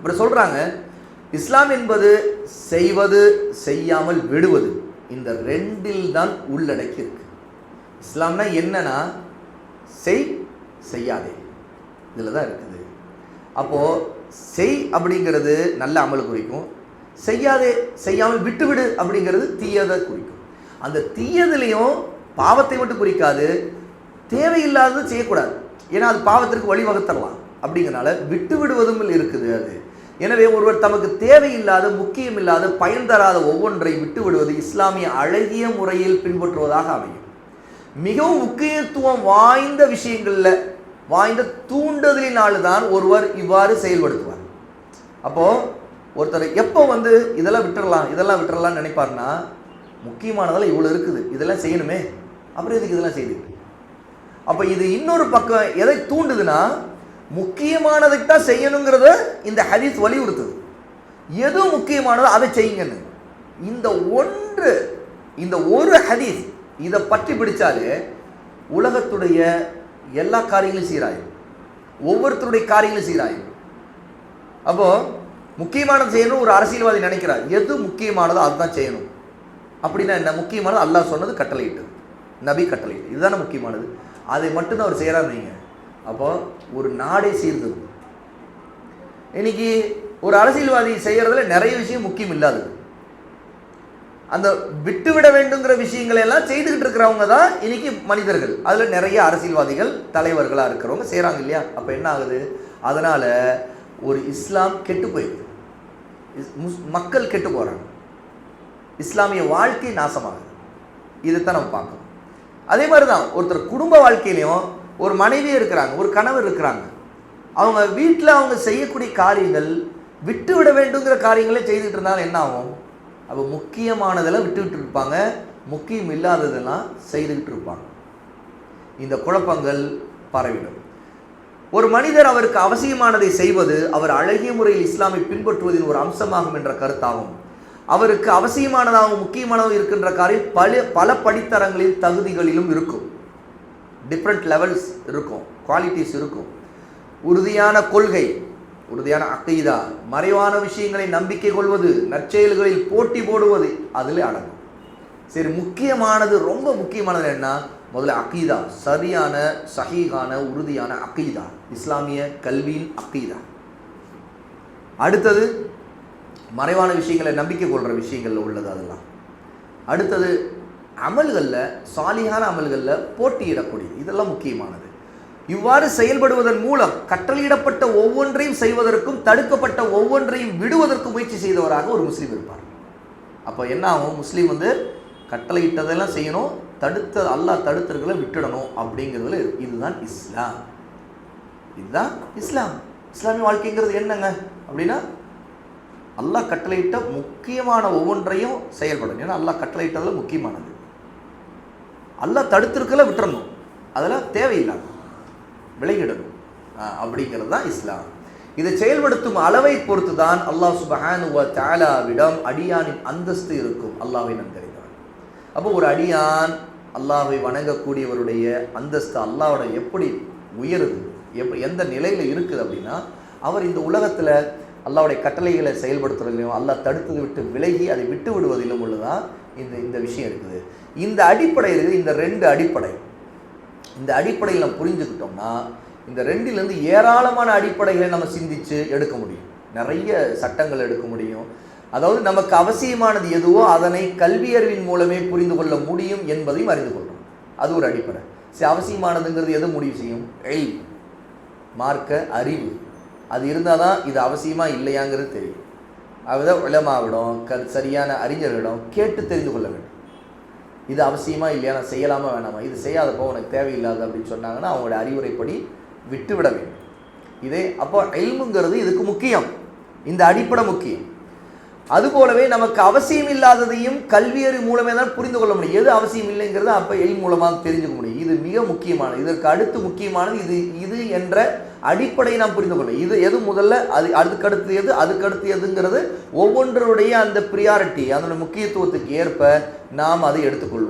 இப்படி சொல்கிறாங்க இஸ்லாம் என்பது செய்வது செய்யாமல் விடுவது இந்த ரெண்டில் தான் உள்ளடக்கி இருக்கு இஸ்லாம்னா என்னன்னா செய் செய்யாதே. இதில் தான் இருக்குது. அப்போது செய் அப்படிங்கிறது நல்ல அமல் குறிக்கும். செய்யாதே செய்யாமல் விட்டுவிடு அப்படிங்கிறது தீயதை குறிக்கும். அந்த தீயதுலேயும் பாவத்தை மட்டும் குறிக்காது தேவையில்லாதது செய்யக்கூடாது. ஏன்னா அது பாவத்திற்கு வழிவகுத்தரலாம். அப்படிங்கிறனால விட்டு விடுவதும் இருக்குது அது. எனவே ஒருவர் தமக்கு தேவையில்லாத முக்கியமில்லாத பயன் தராத ஒவ்வொன்றை விட்டு விடுவது இஸ்லாமிய அழகிய முறையில் பின்பற்றுவதாக அமையும். மிகவும் முக்கியத்துவம் வாய்ந்த விஷயங்களில் வாய்ந்த தூண்டுதலினால்தான் ஒருவர் இவ்வாறு செயல்படுத்துவார். அப்போ ஒருத்தர் எப்போ வந்து இதெல்லாம் விட்டுறலாம் இதெல்லாம் விட்டுறலாம்னு நினைப்பார்னா முக்கியமானதெல்லாம் இவ்வளோ இருக்குது இதெல்லாம் செய்யணுமே அப்புறம் எதுக்கு இதெல்லாம் செய்யுது அப்போ இது இன்னொரு பக்கம் எதை தூண்டுதுன்னா முக்கியமானதுக்கு தான் செய்யணுங்கிறத இந்த ஹதீஸ் வலியுறுத்துது. எது முக்கியமானதோ அதை செய்யுங்கன்னு. இந்த ஒன்று இந்த ஒரு ஹதீஸ் இதை பற்றி பிடிச்சாலே உலகத்துடைய எல்லா காரியங்களும் சீராயும் ஒவ்வொருத்தருடைய காரியங்களும் சீராயும் அப்போ முக்கியமானது செய்யணும் ஒரு அரசியல்வாதி நினைக்கிறார். எது முக்கியமானதோ அதுதான் செய்யணும். அப்படின்னா என்ன? முக்கியமானது அல்லாஹ் சொன்னது கட்டளையிட்டது. நபி கட்டளையிட்டு இதுதானே முக்கியமானது. அதை மட்டும்தான் அவர் செய்கிறார் நீங்கள் அப்போ ஒரு நாடே சீர்ந்து இன்னைக்கு ஒரு அரசியல்வாதி செய்யறதுல நிறைய விஷயம் முக்கியம் இல்லாது அந்த விட்டுவிட வேண்டுங்கிற விஷயங்களை எல்லாம் செய்துக்கிட்டு இருக்கிறவங்க தான் இன்னைக்கு மனிதர்கள். அதில் நிறைய அரசியல்வாதிகள் தலைவர்களாக இருக்கிறவங்க செய்கிறாங்க இல்லையா? அப்போ என்ன ஆகுது? அதனால் ஒரு இஸ்லாம் கெட்டு போயிடுது. முஸ்- மக்கள் கெட்டு போகிறாங்க இஸ்லாமிய வாழ்க்கை நாசமாகுது. இதைத்தான் நம்ம பார்க்கணும். அதே மாதிரி தான் ஒருத்தர் குடும்ப வாழ்க்கையிலையும் ஒரு மனைவி இருக்கிறாங்க ஒரு கணவர் இருக்கிறாங்க. அவங்க வீட்டில் அவங்க செய்யக்கூடிய காரியங்கள் விட்டு விட வேண்டுங்கிற காரியங்களே செய்துட்டு இருந்தாலும் என்ன ஆகும்? அப்போ முக்கியமானதெல்லாம் விட்டுக்கிட்டு இருப்பாங்க. முக்கியம் இல்லாததெல்லாம் செய்துக்கிட்டு இருப்பாங்க. இந்த குழப்பங்கள் பரவிடும். ஒரு மனிதர் அவருக்கு அவசியமானதை செய்வது அவர் அழகிய முறையில் இஸ்லாமை பின்பற்றுவதின் ஒரு அம்சமாகும் என்ற கருத்தாகும். அவருக்கு அவசியமானதாகவும் முக்கியமானதாகவும் இருக்கின்ற காரியம் பல பல படித்தரங்களில் தகுதிகளிலும் இருக்கும். டிஃப்ரெண்ட் லெவல்ஸ் இருக்கும். குவாலிட்டிஸ் இருக்கும். உறுதியான கொள்கை உறுதியான அக்கீதா மறைவான விஷயங்களை நம்பிக்கை கொள்வது நற்செயல்களில் போட்டி போடுவது அதில் அடங்கும். சரி முக்கியமானது ரொம்ப முக்கியமானது என்ன முதல்ல அக்கீதா சரியான சஹீகான உறுதியான அக்கீதா இஸ்லாமிய கல்வியின் அக்கீதா அடுத்தது மறைவான விஷயங்களை நம்பிக்கை கொள்கிற விஷயங்களில் உள்ளது அதெல்லாம். அடுத்தது அமல்களில் சாலிகான அமல்களில் போட்டியிடக்கூடியது. இதெல்லாம் முக்கியமானது. இவ்வாறு செயல்படுவதன் மூலம் கற்றலிடப்பட்ட ஒவ்வொன்றையும் செய்வதற்கும் தடுக்கப்பட்ட ஒவ்வொன்றையும் விடுவதற்கும் முயற்சி செய்தவராக ஒரு முஸ்லீம் இருப்பார். அப்போ என்ன ஆகும்? முஸ்லீம் வந்து கட்டளையிட்டதெல்லாம் செய்யணும் தடுத்த அல்லாஹ் தடுத்தர்களை விட்டுடணும் அப்படிங்கிறதுல இதுதான் இஸ்லாம். இதுதான் இஸ்லாம். இஸ்லாமிய வாழ்க்கைங்கிறது என்னங்க? அப்படின்னா அல்லாஹ் கட்டளையிட்ட முக்கியமான ஒவ்வொன்றையும் செயல்படணும். ஏன்னா அல்லாஹ் கட்டளையிட்டதில் முக்கியமானது. அல்லாஹ் தடுத்திருக்கல விட்டுறணும். அதெல்லாம் தேவையில்லை விலகிடணும் அப்படிங்கிறது தான் இஸ்லாம். இதை செயல்படுத்தும் அளவை பொறுத்து தான் அல்லாஹ் சுபஹானு தாலாவிடம் அடியானின் அந்தஸ்து இருக்கும். அல்லாவை நன்கறிந்தவன். அப்போ ஒரு அடியான் அல்லாவை வணங்கக்கூடியவருடைய அந்தஸ்து அல்லாவோட எப்படி உயருது எப் எந்த நிலையில் இருக்குது அப்படின்னா அவர் இந்த உலகத்தில் அல்லாவுடைய கட்டளைகளை செயல்படுத்துறதிலும் அல்லா தடுத்தது விட்டு விலகி அதை விட்டு விடுவதிலும் உள்ளதான் இந்த இந்த விஷயம் இருக்குது. இந்த அடிப்படை இருக்குது இந்த ரெண்டு அடிப்படை. இந்த அடிப்படையில் நம்ம புரிஞ்சுக்கிட்டோம்னா இந்த ரெண்டிலிருந்து ஏராளமான அடிப்படைகளை நம்ம சிந்திச்சு எடுக்க முடியும். நிறைய சட்டங்கள் எடுக்க முடியும். அதாவது நமக்கு அவசியமானது எதுவோ அதனை கல்வி அறிவின் மூலமே புரிந்து கொள்ள முடியும் என்பதையும் அறிந்து கொள்கிறோம் அது ஒரு அடிப்படை. சரி அவசியமானதுங்கிறது எது முடிவு செய்யும்? எய் மார்க்க அறிவு. அது இருந்தால் தான் இது அவசியமாக இல்லையாங்கிறது தெரியும். அதுதான் உலமாவிடம் க சரியான அறிஞர்களிடம் கேட்டு தெரிந்து கொள்ள வேண்டும். இது அவசியமாக இல்லையா? நான் செய்யலாமா வேணாமா? இது செய்யாதப்போ உனக்கு தேவையில்லாது அப்படின்னு சொன்னாங்கன்னா அவங்களோட அறிவுரைப்படி விட்டுவிட வேண்டும். இதே அப்போ எல்முங்கிறது இதுக்கு முக்கியம். இந்த அடிப்படை முக்கியம். அதுபோலவே நமக்கு அவசியம் இல்லாததையும் கல்வியறிவு மூலமே தான் புரிந்து கொள்ள முடியும். எது அவசியம் இல்லைங்கிறத அப்போ எல் மூலமாக தெரிஞ்சுக்க முடியும். இது மிக முக்கியமானது. இதற்கு அடுத்து முக்கியமானது இது இது என்ற அடிப்படையை நாம் புரிந்து கொள்ள இது எது முதல்ல? அது அதுக்கடுத்து எது? அதுக்கடுத்து எதுங்கிறது ஒவ்வொன்றுடைய அந்த ப்ரியாரிட்டி அதனுடைய முக்கியத்துவத்துக்கு ஏற்ப நாம் அதை எடுத்துக்கொள்வோம்.